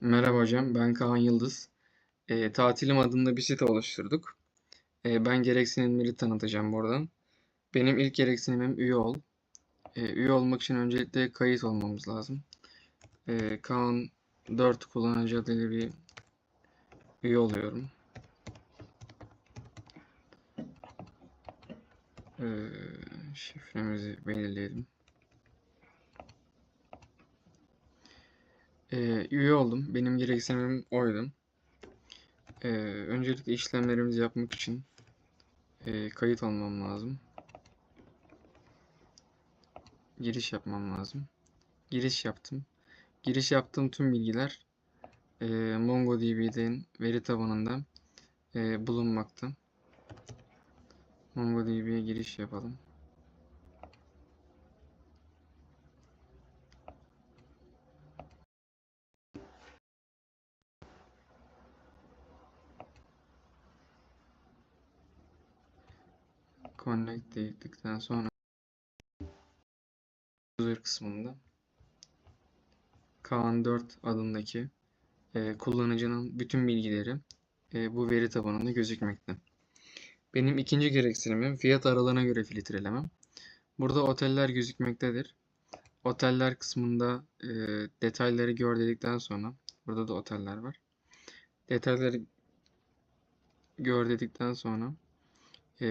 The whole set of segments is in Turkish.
Merhaba hocam, ben Kaan Yıldız. Eee, Tatilim adında bir site oluşturduk. Eee, ben gereksinimleri tanıtacağım buradan. Benim ilk gereksinimim üye ol. Eee, üye olmak için öncelikle kayıt olmamız lazım. Eee, Kaan 4 kullanıcı adıyla bir üye oluyorum. Eee, şifremizi belirleyelim. Eee, üye oldum. Benim gereksinimim oydu. Ee, öncelikle işlemlerimizi yapmak için e, kayıt olmam lazım. Giriş yapmam lazım. Giriş yaptım. Giriş yaptığım tüm bilgiler e, MongoDB'den veri tabanında e, bulunmakta. MongoDB'ye giriş yapalım. Connect dedikten sonra user kısmında Kaan 4 adındaki e, kullanıcının bütün bilgileri e, bu veri tabanında gözükmekte. Benim ikinci gereksinimim fiyat aralığına göre filtrelemem. Burada oteller gözükmektedir. Oteller kısmında e, detayları gör dedikten sonra burada da oteller var. Detayları gör dedikten sonra e,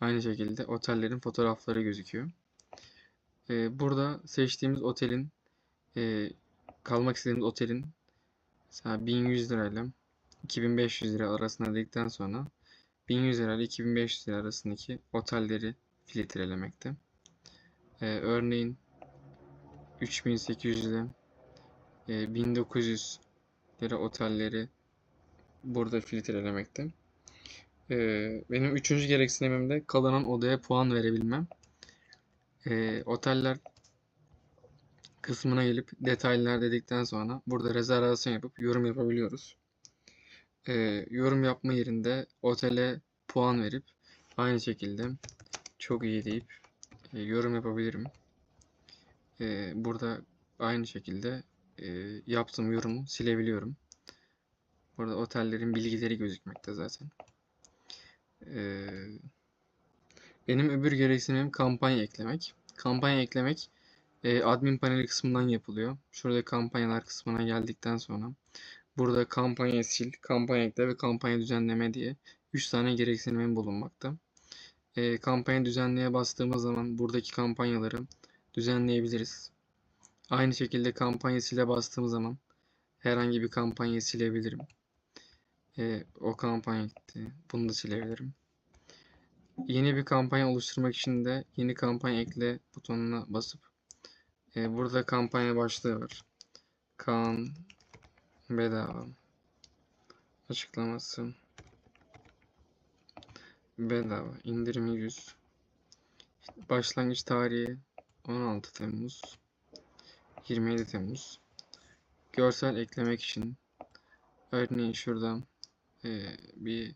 aynı şekilde otellerin fotoğrafları gözüküyor. E, burada seçtiğimiz otelin e, kalmak istediğimiz otelin mesela 1100 lirayla 2500 lira arasında dedikten sonra 1100 lira ile 2500 lira arasındaki otelleri filtrelemekte. Ee, örneğin 3800 ile e, 1900 lira otelleri burada filtrelemekte. Ee, benim üçüncü gereksinimim de kalınan odaya puan verebilmem. Ee, oteller kısmına gelip detaylar dedikten sonra burada rezervasyon yapıp yorum yapabiliyoruz. Ee, yorum yapma yerinde otele puan verip aynı şekilde çok iyi deyip e, yorum yapabilirim. E, burada aynı şekilde e, yaptığım yorumu silebiliyorum. Burada otellerin bilgileri gözükmekte zaten. E, benim öbür gereksinimim kampanya eklemek. Kampanya eklemek e, admin paneli kısmından yapılıyor. Şurada kampanyalar kısmına geldikten sonra burada kampanya sil, kampanya ekle ve kampanya düzenleme diye 3 tane gereksinimim bulunmakta e, kampanya düzenleye bastığımız zaman buradaki kampanyaları düzenleyebiliriz. Aynı şekilde kampanya sile bastığım zaman herhangi bir kampanyayı silebilirim. E, o kampanya gitti. Bunu da silebilirim. Yeni bir kampanya oluşturmak için de yeni kampanya ekle butonuna basıp e, burada kampanya başlığı var. Kaan bedava. Açıklaması. Bedava. İndirimi 100 başlangıç tarihi 16 Temmuz. 27 Temmuz. Görsel eklemek için örneğin şuradan e, bir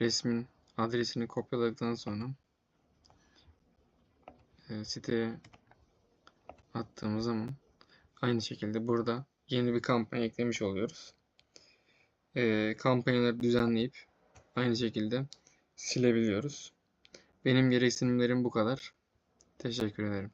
resmin adresini kopyaladıktan sonra e, siteye attığımız zaman aynı şekilde burada yeni bir kampanya eklemiş oluyoruz. E, kampanyaları düzenleyip aynı şekilde silebiliyoruz. Benim gereksinimlerim bu kadar. Teşekkür ederim.